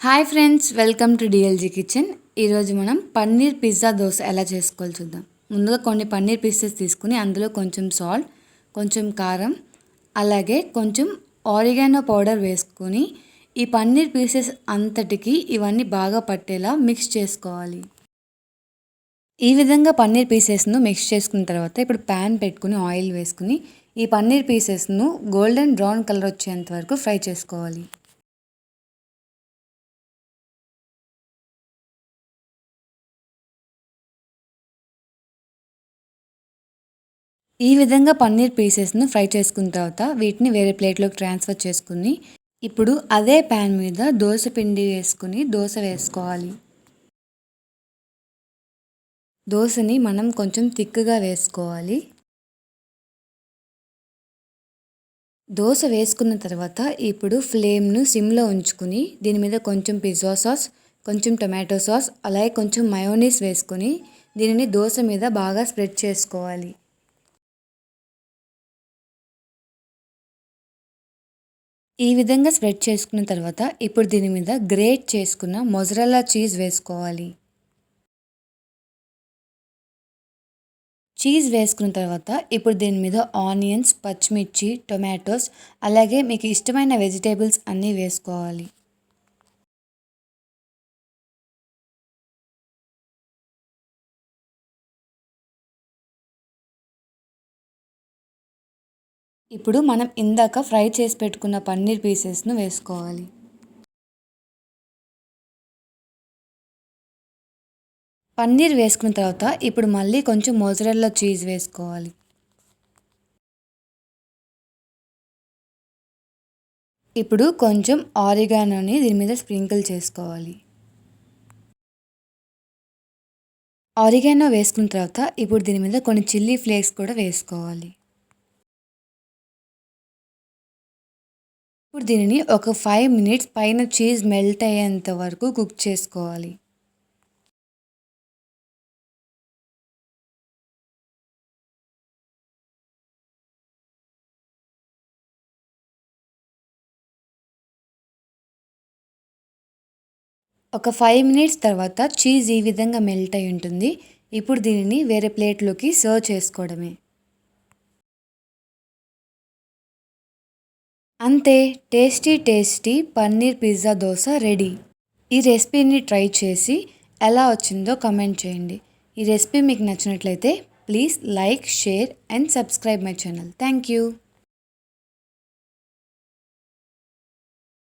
Hi friends welcome to D L G kitchen ఈరోజు మనం paneer pizza dosa ఎలా చేసుకోవాలి చూద్దాం. ముందుగా కొన్ని పన్నీర్ పీసెస్ తీసుకుని అందులో కొంచెం సాల్ట్ కొంచెం కారం అలాగే కొంచెం ఆరిగానో పౌడర్ వేసుకొని ఈ పన్నీర్ పీసెస్ అంతటికి ఇవన్నీ బాగా పట్టేలా మిక్స్ చేసుకోవాలి. ఈ విధంగా పన్నీర్ పీసెస్ను మిక్స్ చేసుకున్న తర్వాత ఇప్పుడు ప్యాన్ పెట్టుకుని ఆయిల్ వేసుకుని ఈ పన్నీర్ పీసెస్ను గోల్డెన్ బ్రౌన్ కలర్ వచ్చేంత వరకు ఫ్రై చేసుకోవాలి. ఈ విధంగా పన్నీర్ పీసెస్ను ఫ్రై చేసుకున్న తర్వాత వీటిని వేరే ప్లేట్లోకి ట్రాన్స్ఫర్ చేసుకుని ఇప్పుడు అదే ప్యాన్ మీద దోశ పిండి వేసుకుని దోశ వేసుకోవాలి. దోశని మనం కొంచెం థిక్గా వేసుకోవాలి. దోశ వేసుకున్న తర్వాత ఇప్పుడు ఫ్లేమ్ను సిమ్లో ఉంచుకుని దీని మీద కొంచెం పిజ్జా సాస్ కొంచెం టొమాటో సాస్ అలాగే కొంచెం మయోనీస్ వేసుకొని దీనిని దోశ మీద బాగా స్ప్రెడ్ చేసుకోవాలి. ఈ విధంగా స్ప్రెడ్ చేసుకున్న తర్వాత ఇప్పుడు దీని మీద గ్రేట్ చేసుకున్న మొజరల్లా చీజ్ వేసుకోవాలి. చీజ్ వేసుకున్న తర్వాత ఇప్పుడు దీని మీద ఆనియన్స్ పచ్చిమిర్చి టొమాటోస్ అలాగే మీకు ఇష్టమైన వెజిటేబుల్స్ అన్నీ వేసుకోవాలి. ఇప్పుడు మనం ఇందాక ఫ్రై చేసి పెట్టుకున్న పన్నీర్ పీసెస్ను వేసుకోవాలి. పన్నీర్ వేసుకున్న తర్వాత ఇప్పుడు మళ్ళీ కొంచెం మోజరెల్లా చీజ్ వేసుకోవాలి. ఇప్పుడు కొంచెం ఆరిగానోని దీని మీద స్ప్రింకిల్ చేసుకోవాలి. ఆరిగానో వేసుకున్న తర్వాత ఇప్పుడు దీని మీద కొన్ని చిల్లీ ఫ్లేక్స్ కూడా వేసుకోవాలి. ఇప్పుడు దీనిని ఒక ఫైవ్ మినిట్స్ పైన చీజ్ మెల్ట్ అయ్యేంత వరకు కుక్ చేసుకోవాలి. ఒక ఫైవ్ మినిట్స్ తర్వాత చీజ్ ఈ విధంగా మెల్ట్ అయి ఉంటుంది ఇప్పుడు దీనిని వేరే ప్లేట్లోకి సర్వ్ చేసుకోవడమే. అంతే tasty tasty paneer pizza dosa ready. ఈ రెసిపీని ట్రై చేసి ఎలా వచ్చిందో కమెంట్ చేయండి. ఈ రెసిపీ మీకు నచ్చినట్లయితే please like share and subscribe my channel. Thank you